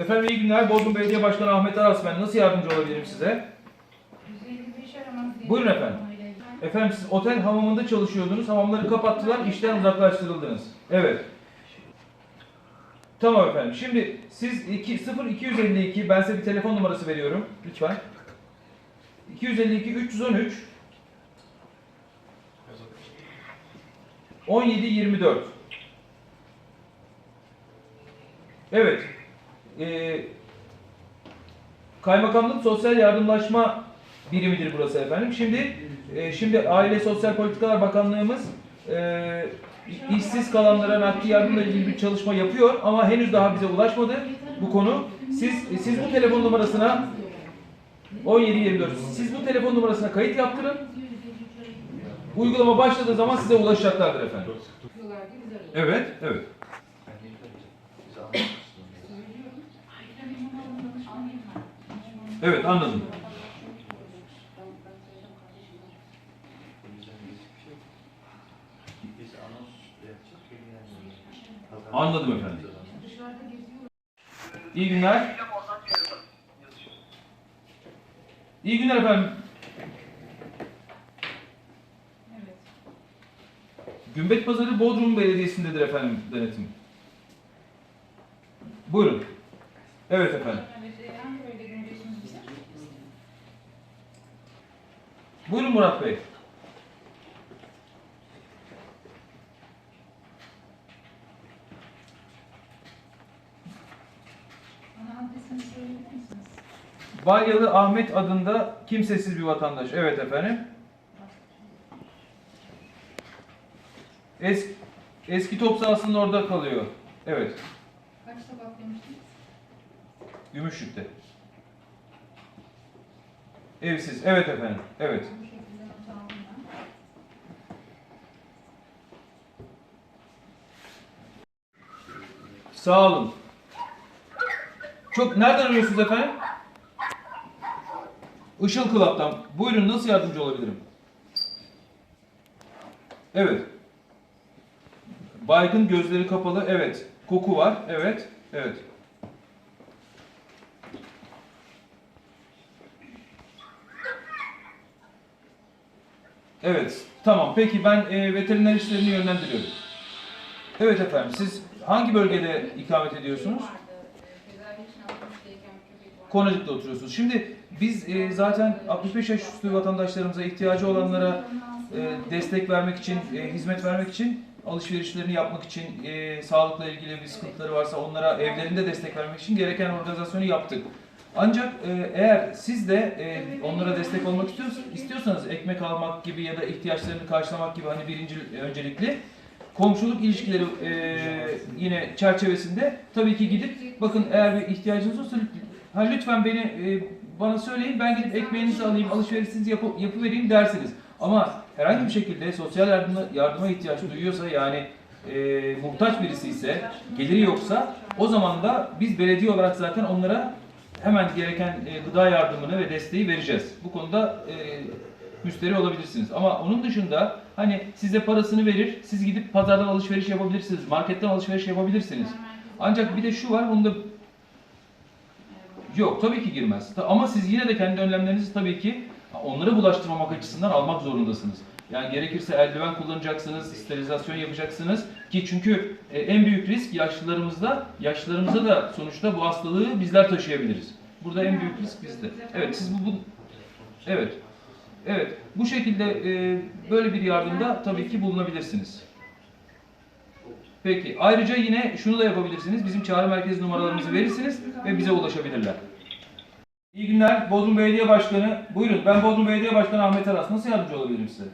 Efendim iyi günler. Bodrum Belediye Başkanı Ahmet Aras ben. Nasıl yardımcı olabilirim size? 155 aramaz. Buyurun efendim. Efendim siz otel hamamında çalışıyordunuz. Hamamları kapattılar. işten uzaklaştırıldınız. Evet. Tamam efendim. Şimdi siz 2, 0252 ben size bir telefon numarası veriyorum. Lütfen. 252 313 17 24 Evet. Ee, Kaymakamlık Sosyal Yardımlaşma birimidir burası efendim. Şimdi e, şimdi Aile Sosyal Politikalar Bakanlığımız e, işsiz kalanlara nakdi yardımla ilgili bir çalışma yapıyor ama henüz daha bize ulaşmadı bu konu. Siz siz bu telefon numarasına 1724 siz bu telefon numarasına kayıt yaptırın. Uygulama başladığı zaman size ulaşacaklardır efendim. Evet, evet. Evet anladım. Anladım efendim. İyi günler. İyi günler efendim. Evet. Gümbet Pazarı Bodrum Belediyesi'ndedir efendim denetim. Buyurun. Evet efendim. Evet, e, hangi bölgede görüyorsunuz bizi? Buyurun Murat Bey. Balyalı Ahmet adında kimsesiz bir vatandaş. Evet efendim. Es, eski top sahasının orada kalıyor. Evet. Kaç sokak demiştiniz? Gümüşlük'te. Evsiz. Evet efendim. Evet. Sağ olun. Çok nereden arıyorsunuz efendim? Işıl Club'dan. Buyurun nasıl yardımcı olabilirim? Evet. Baygın gözleri kapalı. Evet. Koku var. Evet. Evet. Evet. Tamam. Peki ben e, veteriner işlerini yönlendiriyorum. Evet efendim. Siz hangi bölgede ikamet ediyorsunuz? Konacık'ta oturuyorsunuz. Şimdi biz e, zaten 65 yaş üstü vatandaşlarımıza ihtiyacı olanlara e, destek vermek için, e, hizmet vermek için, alışverişlerini yapmak için, e, sağlıkla ilgili bir sıkıntıları varsa onlara evlerinde destek vermek için gereken organizasyonu yaptık. Ancak e, eğer siz de e, onlara destek olmak istiyorsanız, istiyorsanız ekmek almak gibi ya da ihtiyaçlarını karşılamak gibi hani birinci öncelikli komşuluk ilişkileri e, yine çerçevesinde tabii ki gidip bakın eğer bir ihtiyacınız olursa ha, lütfen beni e, bana söyleyin ben gidip ekmeğinizi alayım alışverişinizi yapı, yapıvereyim dersiniz. Ama herhangi bir şekilde sosyal yardıma, yardıma ihtiyaç duyuyorsa yani e, muhtaç birisi ise geliri yoksa o zaman da biz belediye olarak zaten onlara hemen gereken e, gıda yardımını ve desteği vereceğiz. Bu konuda e, müşteri olabilirsiniz. Ama onun dışında hani size parasını verir, siz gidip pazardan alışveriş yapabilirsiniz, marketten alışveriş yapabilirsiniz. Ancak bir de şu var, bunu da yok tabii ki girmez. Ama siz yine de kendi önlemlerinizi tabii ki onları bulaştırmamak açısından almak zorundasınız. Yani gerekirse eldiven kullanacaksınız, sterilizasyon yapacaksınız ki çünkü e, en büyük risk yaşlılarımızda, yaşlılarımıza da sonuçta bu hastalığı bizler taşıyabiliriz. Burada en büyük risk bizde. Evet, siz bu, bu evet. Evet, bu şekilde e, böyle bir yardımda tabii ki bulunabilirsiniz. Peki, ayrıca yine şunu da yapabilirsiniz. Bizim çağrı merkezi numaralarımızı verirsiniz ve bize ulaşabilirler. İyi günler, Bodrum Belediye Başkanı. Buyurun, ben Bodrum Belediye Başkanı Ahmet Aras. Nasıl yardımcı olabilirim size?